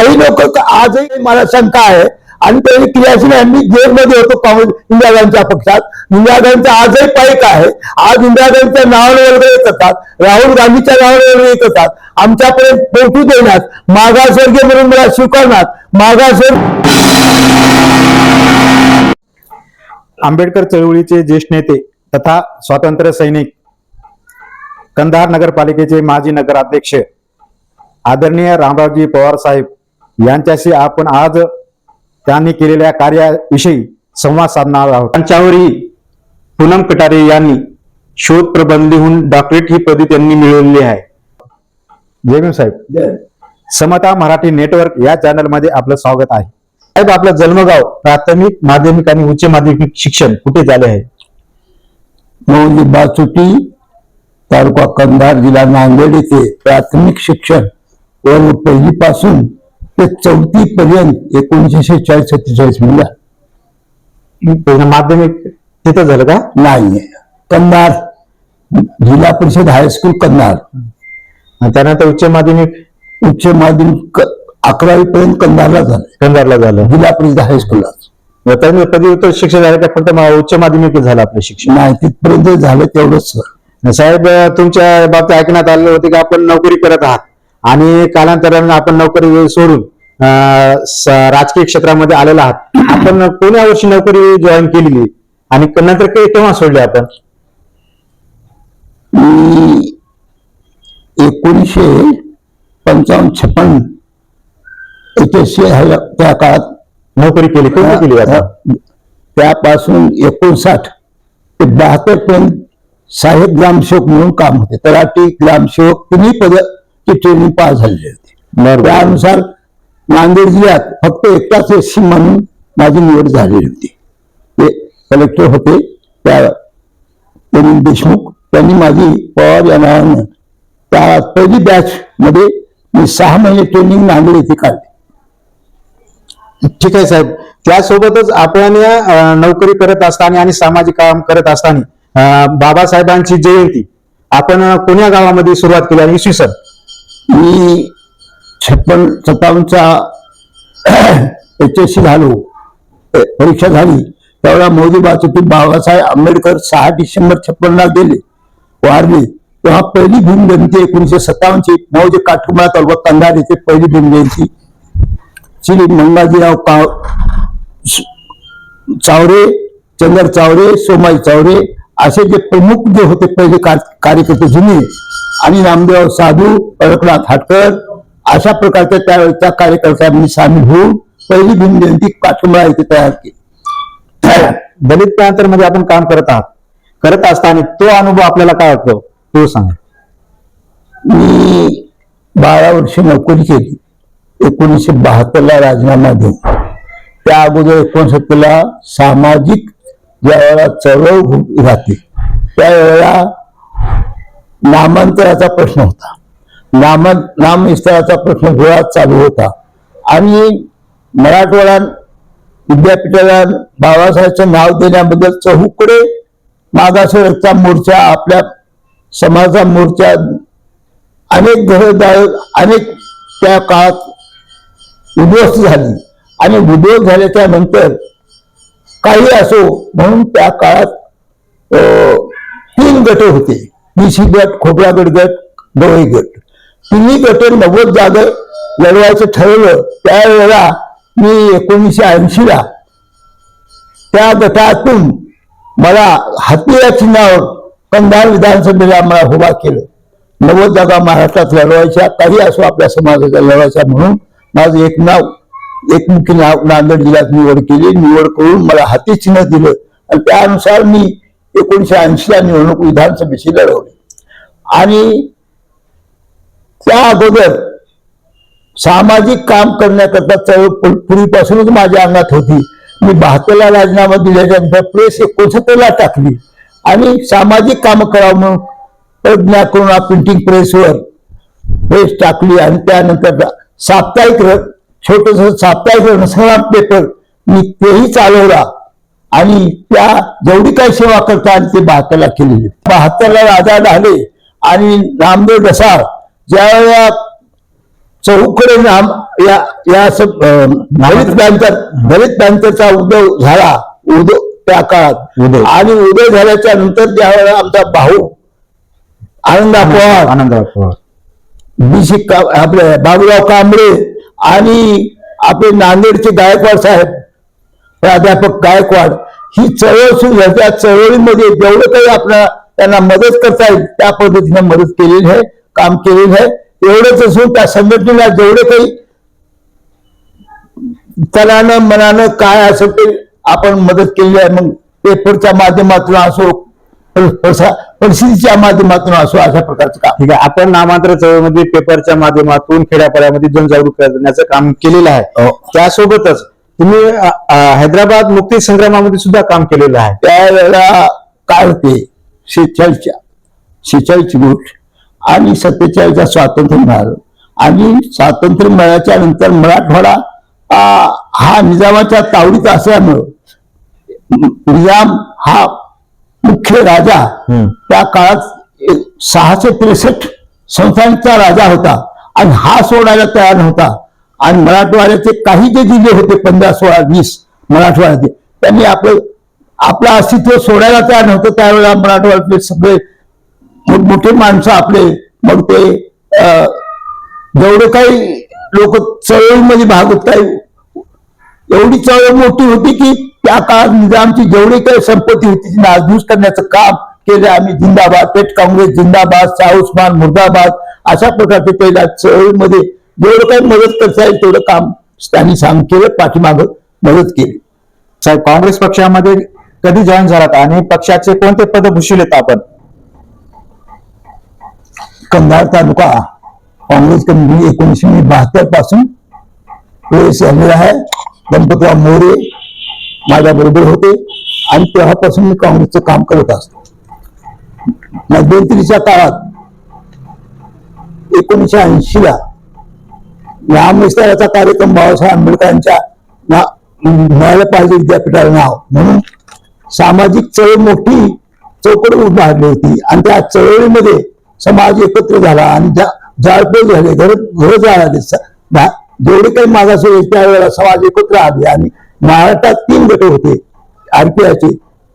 काही लोक आजही मला शंका आहे. आणि त्यांनी क्रियाशील आहे जेलमध्ये होतो काँग्रेस इंदिरा गांधीच्या पक्षात. इंदिरा गांधीचा आजही पाईक आहे. आज इंदिरा गांधीच्या नावाने वगैरे येत असतात. राहुल गांधीच्या नावाने वगैरे येत असतात. आमच्यापर्यंत पोहोचू देण्यास मागासवर्गीय म्हणून मला स्वीकारण्यात मागासवर्ग आंबेडकर चळवळीचे ज्येष्ठ नेते तथा स्वातंत्र्य सैनिक कंधार नगरपालिकेचे माजी नगराध्यक्ष आदरणीय रामरावजी पवार साहेब यांच्याशी आपण आज त्यांनी केलेल्या कार्याविषयी संवाद साधणार आहोत. त्यांच्यावरही पूनम कटारे यांनी शोध प्रबंध लिहून डॉक्टरेट ही पदवी त्यांनी मिळवलेली आहे. जय भीम साहेब. समता मराठी नेटवर्क या चॅनलमध्ये आपलं स्वागत आहे. साहेब आपलं जन्मगाव प्राथमिक माध्यमिक आणि उच्च माध्यमिक शिक्षण कुठे झाले आहे? मौली बाचुटी तालुका कंधार जिल्हा नांदेड येथे प्राथमिक शिक्षण व पहिलीपासून ते चौथी पर्यंत एकोणीसशे शेहेचाळीस सत्तेचाळीसमध्ये माध्यमिक तिथं झालं का? नाही कंधार जिल्हा परिषद हायस्कूल कंधार आणि त्यानंतर उच्च माध्यमिक? उच्च माध्यमिक अकरावी पर्यंत कंधारला झालं. कंधारला झालं. जिल्हा परिषद हायस्कूलला पदव्युत्तर शिक्षण झालं का? फक्त मा- उच्च माध्यमिक झालं आपलं शिक्षण? नाही तिथपर्यंत झालं तेवढंच. सर साहेब तुमच्या बाबतीत ऐकण्यात आलं होते की आपण नोकरी करत आहात. आणि कालांतराने आपण नोकरी सोडून राजकीय क्षेत्रामध्ये आलेला आहात. आपण कोण्या वर्षी नोकरी जॉईन केलेली? आणि नंतर काही तेव्हा सोडली आपण? मी एकोणीसशे पंचावन्न छप्पन एकोणीसशे त्या काळात नोकरी केली. कोणती केली आपण त्यापासून एकोणसाठ ते बहात्तर पर्यंत साहेब ग्रामसेवक म्हणून काम होते. तलाठी ग्रामसेवक तिन्ही पदाची ट्रेनिंग पास झालेली होती. त्यानुसार नांदेड जिल्ह्यात फक्त एकटाच एससी म्हणून माझी निवड झालेली होती. ते कलेक्टर होते त्या प्रवीण देशमुख. त्यांनी माझी पवार या नावानं त्या पहिली बॅच मध्ये मी सहा महिने ट्रेनिंग नांदेड येथे काढली. ठीक आहे साहेब. त्यासोबतच आपण नोकरी करत असताना आणि सामाजिक काम करत असताना बाबासाहेबांची जयंती आपण कोण्या गावामध्ये सुरुवात केली आणि इसवी सन? मी छप्पन सत्तावन्नचा एच एस सी झालो परीक्षा झाली. त्यावेळेला मोदी बाचुटी बाबासाहेब आंबेडकर सहा डिसेंबर छप्पनला गेले वारले. तेव्हा पहिली भीम जयंती एकोणीशे सत्तावन्नची मौजे काठुमा तालुका कंधार येथे पहिली भीम जयंती. श्री मंगाजीराव काव चावरे चंद्र चावरे सोमाई चावरे असे जे प्रमुख जे होते पहिले कार्यकर्ते जुने आणि नामदेव साधू अडकनाथ हाटकर अशा प्रकारच्या त्यावेळेच्या कार्यकर्त्यांनी सामील होऊन पहिली भीम जयंती काठुंबा येथे तयार केली. दलित प्रांतरमध्ये आपण काम करत आहात. करत असताना तो अनुभव आपल्याला काय वाटतो? तो सांग. मी बारा वर्ष नोकरी केली. एकोणीसशे बहात्तरला राजीनामा देऊन. त्या अगोदर एकोणसत्तरला सामाजिक ज्या वेळेला चळवळ राहते त्यावेळेला नामांतराचा प्रश्न होता. नाम नामविस्ताराचा प्रश्न जोरात चालू होता. आणि मराठवाडा विद्यापीठाला बाबासाहेबचं नाव देण्याबद्दल चहूकडे मागासवर्गचा मोर्चा आपल्या समाजाचा मोर्चा अनेक घरदार अनेक त्या काळात उद्ध्वस्त झाली. आणि उद्ध्वस्त झाल्याच्यानंतर काही असो म्हणून त्या काळात तीन गट होते. निशी गट खोबरागड गट गवई गट. तिन्ही गट नव्वद जागा लढवायचं ठरवलं त्यावेळेला मी एकोणीसशे ऐंशीला त्या गटातून मला हाती या चिन्हावर कंधार विधानसभेला मला उभा केलं. नव्वद जागा महाराष्ट्रात लढवायच्या काही असो आपल्या समाजाच्या लढवायच्या म्हणून माझं एक नाव एकमुखी नाव नांदेड जिल्ह्यात निवड केली. निवड करून मला हाती चिन्ह दिलं आणि त्यानुसार मी एकोणीशे ऐंशीला निवडणूक विधानसभेची लढवली. आणि त्या अगोदर सामाजिक काम करण्याकरता चळवळ पूर्वीपासूनच माझ्या अंगात होती. मी बहात्तरला राजीनामा दिल्याच्यानंतर प्रेस एकोणसत्तरला टाकली. आणि सामाजिक काम करावं म्हणून प्रज्ञा करुणा प्रिंटिंग प्रेसवर प्रेस टाकली आणि त्यानंतर साप्ताहिक छोटस साप्ताहिक रणसंग्राम पेपर मी तेही चालवला. आणि त्या जेवढी काही सेवा करता आणि ते बहात्तरला केलेली. बहात्तरला राजा झाले आणि रामदेव डसाळ ज्या चौकडे नाम या या सब- अं, दलित पॅन्थर दलित पॅन्थरचा उदय झाला उदय त्या काळात. आणि उदय झाल्याच्यानंतर ज्यावेळेला आमचा भाऊ आनंदा पवार आनंदराव पवार. बीसी का आपले बाबूराव कांबळे आणि आपले नांदेडचे गायकवाड साहेब प्राध्यापक गायकवाड ही चळवळ सुरू झाली त्या चळवळीमध्ये जेवढं काही आपल्याला त्यांना मदत करता येईल त्या पद्धतीने मदत केलेली आहे. काम केलेलं आहे. एवढंच असून त्या संघटनेला जेवढे काही तनानं मनानं काय असेल ते आपण मदत केली आहे. मग पेपरच्या माध्यमातून असो प्रसा- परिस्थितीच्या माध्यमातून असो अशा प्रकारचं काम. ठीक आहे. आपण नामांतर चळवळीमध्ये पेपरच्या माध्यमातून खेड्यापाड्यामध्ये जनजागृती करण्याचं काम केलेलं आहे. हो. त्यासोबतच तुम्ही हैदराबाद मुक्ती संग्रामामध्ये सुद्धा काम केलेलं आहे. त्यावेळेला काय होते शेहेचाळीसच्या शेहेचाळीसची गोष्ट. आणि सत्तेचाळीसचा स्वातंत्र्य मिळालं. आणि स्वातंत्र्य मिळाल्याच्या नंतर मराठवाडा हा निजामाच्या तावडीत असल्यामुळं निजाम हा मुख्य राजा. त्या काळात सहाशे त्रेसष्ट संस्थांचा राजा होता आणि हा सोडायला तयार नव्हता. आणि मराठवाड्याचे काही जे जिल्हे होते पंधरा सोळा वीस मराठवाड्याचे त्यांनी आपलं आपलं अस्तित्व सोडायला तयार नव्हतं. त्यावेळेला मराठवाड्यातले सगळे मोठमोठे माणसं आपले मग ते अं, जेवढे काही लोक चळवळीमध्ये भाग होत काही एवढी चळवळ मोठी होती की त्या काळात निजामची जेवढी काही संपत्ती होती ती नासधूस करण्याचं काम केलं आम्ही. जिंदाबाद पेट काँग्रेस जिंदाबाद शाह उस्मान मुर्दाबाद अशा प्रकारचे त्याला चळवळीमध्ये जेवढं काही मदत करता येईल तेवढं काम त्यांनी सांग केलं पाठीमागं मदत केली. साहेब काँग्रेस पक्षामध्ये कधी जॉईन झालात? आणि पक्षाचे कोणते पद भूषिलेत आपण? कंधार तालुका काँग्रेस कमिटी एकोणीसशे बहात्तरपासून प्रवेश झालेला आहे. गणपतराव मोरे माझ्या बरोबर होते आणि तेव्हापासून मी काँग्रेसचं काम करत असतो. मध्यंतरीच्या काळात एकोणीसशे ऐंशीला लांब विस्ताराचा कार्यक्रम बाबासाहेब आंबेडकरांच्या मिळायला पाहिजे विद्यापीठाला नाव. म्हणून सामाजिक चळवळ मोठी चौकड उभारली होती. आणि त्या चळवळीमध्ये समाज एकत्र झाला आणि जाळपोळ झाले घर घर जाळाले जेवढे काही मागासवर्गीय त्यावेळेला समाज एकत्र आले आणि महाराष्ट्रात तीन गट होते. आरपीआयचे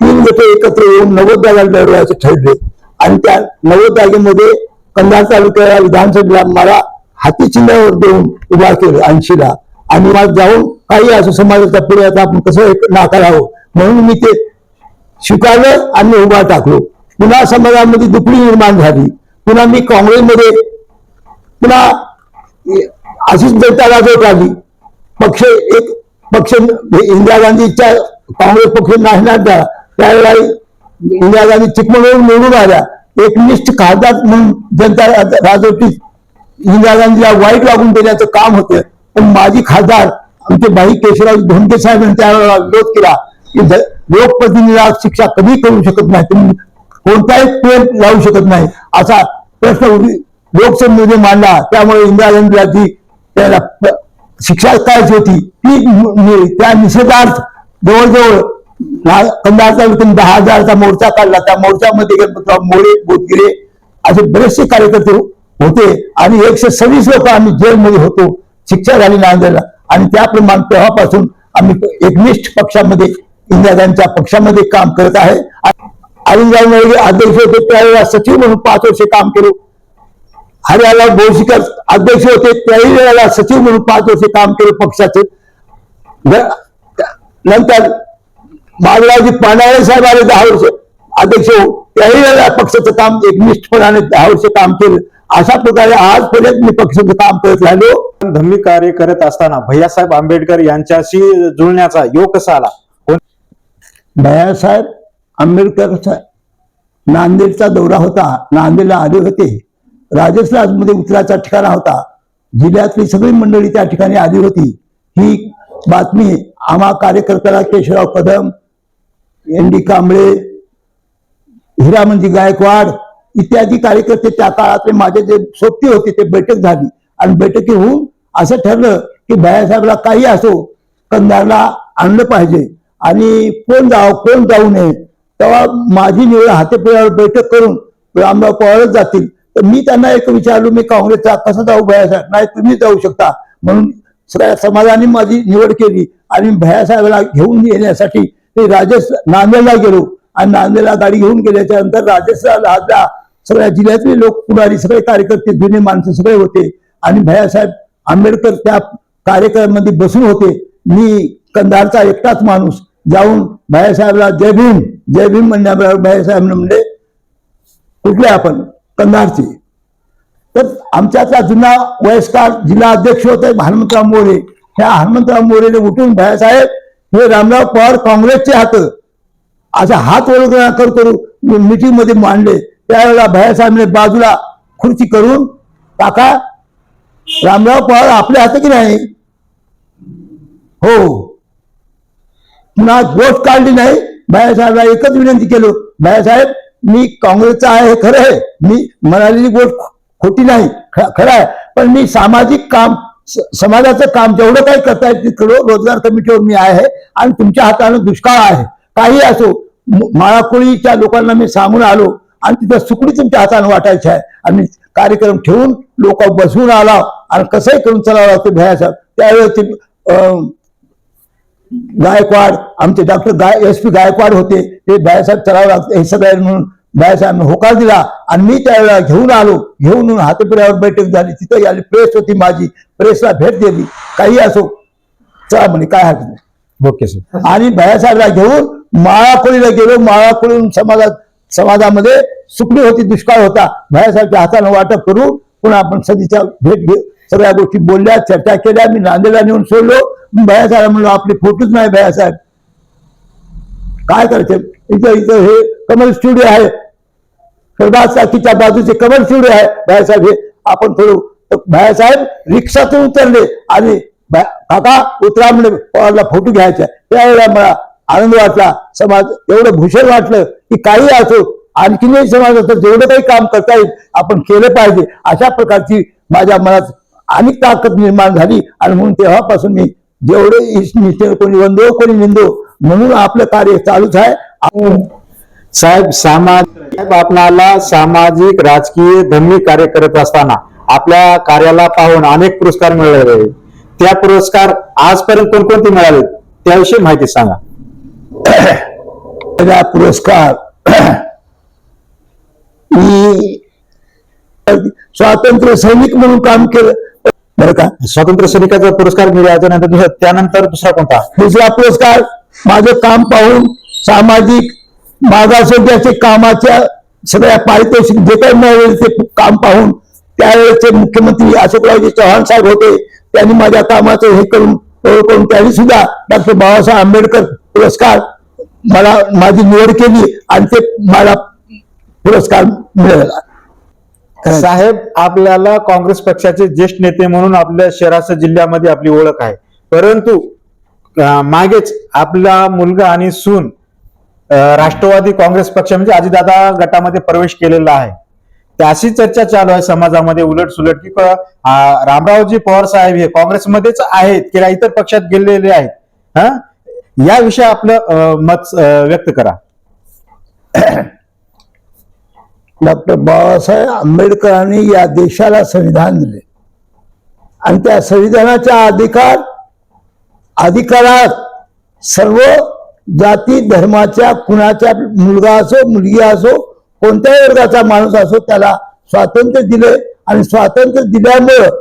तीन गट एकत्र येऊन नव्वद जागा लढवायचे ठरले. आणि त्या नव्वद जागेमध्ये कंधार तालुक्याला विधानसभेला मला हाती चिन्हावर देऊन उभा केलं ऐंशीला. आणि मला जाऊन काही असं समाजाचा पुढे आता आपण कसं एक नाकारावं म्हणून मी ते स्वीकारलं आणि उभा टाकलो. पुन्हा समाजामध्ये दुपडी निर्माण झाली. पुन्हा मी काँग्रेसमध्ये पुन्हा अशीच जनता राजवट आली. पक्ष एक पक्ष इंदिरा गांधीच्या काँग्रेस पक्ष नाशनात झाला त्यावेळेला इंदिरा गांधी चिकमंगळूर निवडून आल्या. एक निष्ठ खासदार म्हणून जनता राजवटीत इंदिरा गांधीला वाईट लागून देण्याचं काम होतं. पण माझी खासदार आमचे भाई केशवराव धोंडके साहेबांनी त्यावेळेला विरोध केला की लोकप्रतिनिधीला शिक्षा कधी करू शकत नाही. तुम्ही कोणताही पेन लावू शकत नाही. असा प्रश्न उभी- लोकसभेमध्ये मांडला. त्यामुळे इंदिरा गांधी त्याला शिक्षा करायची होती. ती त्या निषेधार्थ जवळजवळ कंधारचा विकून दहा हजारचा मोर्चा काढला. त्या मोर्चामध्ये मोरे बोतगिरे असे बरेचसे कार्यकर्ते होते. आणि एकशे सव्वीस लोक आम्ही जेलमध्ये होतो. शिक्षा झाली नांदेडला. आणि त्याप्रमाणे तेव्हापासून आम्ही एकनिष्ठ पक्षामध्ये इंदिरा गांधीच्या पक्षामध्ये काम करत आहे. अरविंदराव मोरे अध्यक्ष होते त्यावेळेला सचिव म्हणून पाच वर्षे काम केलं. हरियाला भोशीकर अध्यक्ष होते त्याही वेळेला सचिव म्हणून पाच वर्षे काम केलं पक्षाचे. नंतर माधवरावजी पांडाळे साहेब आले दहा वर्ष अध्यक्ष होऊन त्याही वेळेला पक्षाचं काम एकनिष्ठपणाने दहा वर्ष काम केलं. अशा प्रकारे आजपर्यंत मी पक्षाचं काम करत राहिलो. धम्मी कार्य करत असताना भैयासाहेब आंबेडकर यांच्याशी जुळण्याचा योग कसा आला? भैयासाहेब आंबेडकर नांदेडचा दौरा होता. नांदेडला आले होते. राजस्थानमध्ये उतराचा ठिकाणा होता. जिल्ह्यातली सगळी मंडळी त्या ठिकाणी आली होती. ही बातमी आम्हा कार्यकर्त्याला केशवराव कदम एन डी कांबळे हिरामनजी गायकवाड इत्यादी कार्यकर्ते त्या काळातले माझे जे सोबती होते ते बैठक झाली. आणि बैठकी होऊन असं ठरलं की भैयासाहेबला काही असो कंधारला आणलं पाहिजे. आणि कोण जावं कोण जाऊ नये तेव्हा माझी निवड हातेपिळावर बैठक करून रामराव पवारच जातील. तर मी त्यांना एक विचारलो मी काँग्रेसचा कसा जाऊ भयासाहेब? नाही तुम्ही जाऊ शकता. म्हणून सगळ्या समाजाने माझी निवड केली आणि भयासाहेबला घेऊन येण्यासाठी मी राजेश नांदेडला गेलो. आणि नांदेडला गाडी घेऊन गेल्याच्यानंतर राजेशला सगळ्या जिल्ह्यातले लोक पुढारी सगळे कार्यकर्ते जुने माणसं सगळे होते. आणि भयासाहेब आंबेडकर त्या कार्यक्रमामध्ये बसून होते. मी कंधारचा एकटाच माणूस. जाऊन भैयासाहेबला जय भीम जय भीम म्हणण्याबरोबर भैयासाहेब म्हणले कुठले आपण कंधारचे. तर आमच्यातला जुना वयस्कार जिल्हा अध्यक्ष होते हनुमंतराव मोरे. ह्या हनुमंतराव मोरेने उठून भैयासाहेब हे रामराव पवार काँग्रेसचे हात असा हात ओळख कर करू मिटिंगमध्ये मांडले. त्यावेळेला भैयासाहेबने बाजूला खुर्ची करून काका रामराव पवार आपले हात की नाही? हो. पुन्हा गोष्ट काढली नाही. बाळासाहेबला एकच विनंती केलो. बाळासाहेब मी काँग्रेसचा आहे हे खरं आहे. मी म्हणालेली गोष्ट खोटी नाही. ख- खरं आहे. पण मी सामाजिक काम समाजाचं काम जेवढं काही करता येईल तिकडं रोजगार कमिटीवर मी आहे. आणि तुमच्या हातानं दुष्काळ आहे. काही असो म- माळाकोळीच्या लोकांना मी सांगून आलो. आणि तिथं सुकडी तुमच्या हातानं वाटायची आहे. आणि कार्यक्रम ठेवून लोक बसवून आला. आणि कसंही करून चलावं लागते भयासाहेब त्यावेळेस ते अं, गायकवाड आमचे डॉक्टर गाय एस पी गायकवाड होते. ते बाळासाहेब चलावं लागतं हे सगळ्यांनी म्हणून बाळासाहेबने होकार दिला. आणि मी त्यावेळेला घेऊन आलो. घेऊन हातपुऱ्यावर बैठक झाली. तिथं आली. प्रेस होती माझी. प्रेसला भेट दिली. काही असो. चला म्हणे काय हरकत नाही. ओके सर आणि भैयासाहेबला घेऊन माळाकोळीला गेलो. माळाकोळीहून समाजात समाजामध्ये सुकडी होती दुष्काळ होता. भैयासाहेबच्या हातानं वाटप करून पुन्हा आपण सदीच्या भेट घे सगळ्या गोष्टी बोलल्या चर्चा केल्या मी नांदेडला नेऊन सोडलो. भयासाहेब म्हणलो आपले फोटोच नाही भयासाहेब काय करायचे? इथं इथं हे कमल स्टुडिओ आहे. प्रभात साखीच्या बाजूचे कमल स्टुडिओ आहे. भयासाहेब हे आपण थोडं भयासाहेब रिक्षातून उतरले आणि काका उतरा म्हणजे पवारला फोटो घ्यायचा. त्यावेळेला मला आनंद वाटला. समाज एवढं भूषण वाटलं की काही असो आणखीनही समाजाचं जेवढं काही काम करता येईल आपण केलं पाहिजे. अशा प्रकारची माझ्या मनात अनेक ताकद निर्माण झाली. आणि म्हणून तेव्हापासून मी जेवढे कोणी वंदो कोणी निंदो म्हणून आपलं कार्य चालूच आहे. साहेब सामाज साहेब आपणाला सामाजिक राजकीय धर्मिक कार्य करत असताना आपल्या कार्याला पाहून अनेक पुरस्कार आहेत. त्या पुरस्कार आजपर्यंत कोणकोणते मिळाले? त्याविषयी माहिती सांगा. पहिला पुरस्कार मी स्वातंत्र्य सैनिक म्हणून काम केलं. बरं का? स्वातंत्र्य सैनिकाचा पुरस्कार मिळाल्याच्या नंतर दुसरा- त्यानंतर दुसरा कोणता? दुसरा पुरस्कार माझं काम पाहून सामाजिक मागासवर्गीयाचे कामाच्या सगळ्या पारितोषिक जे काही मिळाले ते काम पाहून त्यावेळेचे मुख्यमंत्री अशोकरावजी चव्हाण साहेब होते. त्यांनी माझ्या कामाचं हे करून करून त्यांनी सुद्धा डॉक्टर बाबासाहेब आंबेडकर पुरस्कार मला माझी निवड केली आणि ते मला पुरस्कार मिळाला. साहेब आपल्याला काँग्रेस पक्षाचे ज्येष्ठ नेते म्हणून आपल्या शहराच्या जिल्ह्यामध्ये आपली ओळख आहे. परंतु मागेच आपला मुलगा आणि सून राष्ट्रवादी काँग्रेस पक्ष म्हणजे अजितदादा गटामध्ये प्रवेश केलेला आहे. त्याशी चर्चा चालू आहे समाजामध्ये उलट सुलट की रामरावजी पवार साहेब हे काँग्रेसमध्येच आहेत किंवा इतर पक्षात गेलेले आहेत? हा? याविषयी आपलं मत व्यक्त करा. डॉक्टर बाबासाहेब आंबेडकरांनी या देशाला संविधान दिले. आणि त्या संविधानाच्या अधिकार अधिकारात सर्व जाती धर्माच्या कुणाच्या मुलगा असो मुलगी असो कोणत्याही वर्गाचा माणूस असो त्याला स्वातंत्र्य दिले. आणि स्वातंत्र्य दिल्यामुळं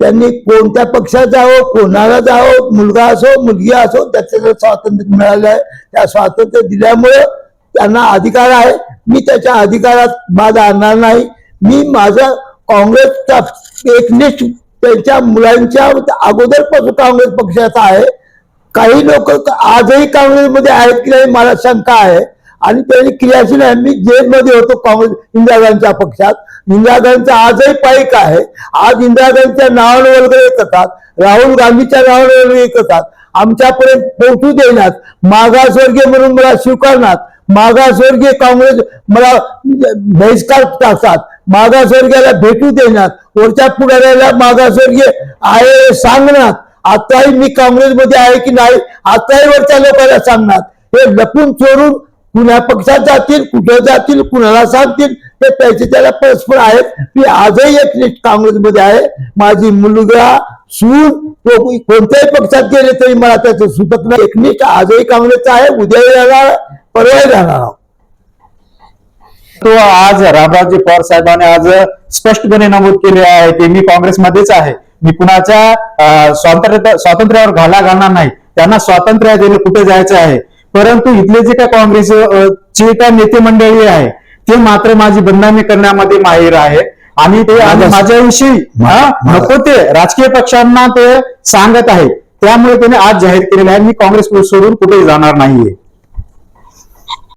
त्यांनी कोणत्या पक्षात जावं कोणाला जावं मुलगा असो मुलगी असो त्याचं स्वातंत्र्य मिळालं आहे त्या स्वातंत्र्य दिल्यामुळं त्यांना अधिकार आहे. मी त्याच्या अधिकारात बाधा आणणार नाही. मी माझा काँग्रेसचा एक त्यांच्या मुलांच्या अगोदरपासून काँग्रेस पक्षाचा आहे. काही लोक आजही काँग्रेसमध्ये आहेत की नाही मला शंका आहे. आणि त्यांनी क्रियाशील आहे. मी जेलमध्ये होतो काँग्रेस इंदिरा गांधीच्या पक्षात. इंदिरा गांधीचा आजही पाईक आहे. आज इंदिरा गांधीच्या नावाने वगैरे करतात राहुल गांधीच्या नावाने वगैरे करतात आमच्यापर्यंत पोहोचू देण्यात मागासवर्गीय म्हणून मला स्वीकारणार. मागासवर्गीय काँग्रेस मला बहिष्कार टाकतात. मागासवर्गीयाला भेटू देणार. वरच्या पुढाऱ्याला मागासवर्गीय आहे सांगणार. आताही मी काँग्रेसमध्ये आहे की नाही आताही वरच्या लोकांना सांगणार. हे लपून चोरून कुणा पक्षात जातील कुठं जातील कुणाला सांगतील ते त्याचे त्याला परस्पर आहेत. मी आजही एक काँग्रेसमध्ये आहे. माझी मुलगा सून तो कोणत्याही पक्षात गेले तरी मला त्याचं सुतक नाही. एकनिष्ठ आजही काँग्रेसचा आहे उद्याही परवाही राहणार आहोत. तो आज रामरावजी पवार साहेबांनी आज स्पष्टपणे नमूद केले आहे. की मी काँग्रेसमध्येच आहे. मी कुणाच्या स्वातंत्र्य स्वातंत्र्यावर घाला घालणार नाही. त्यांना स्वातंत्र्य त्यांना कुठे जायचं आहे? परंतु इथले जे काय काँग्रेस चे काय नेते मंडळी आहे ते मात्र माझी बदनामी करण्यामध्ये माहीर आहे. आणि ते आज माझ्या- माझ्याविषयी माझ्या- नको ते राजकीय पक्षांना ते सांगत आहे. त्यामुळे त्याने आज जाहीर केलेलं आहे. मी काँग्रेस सोडून कुठेही जाणार नाहीये.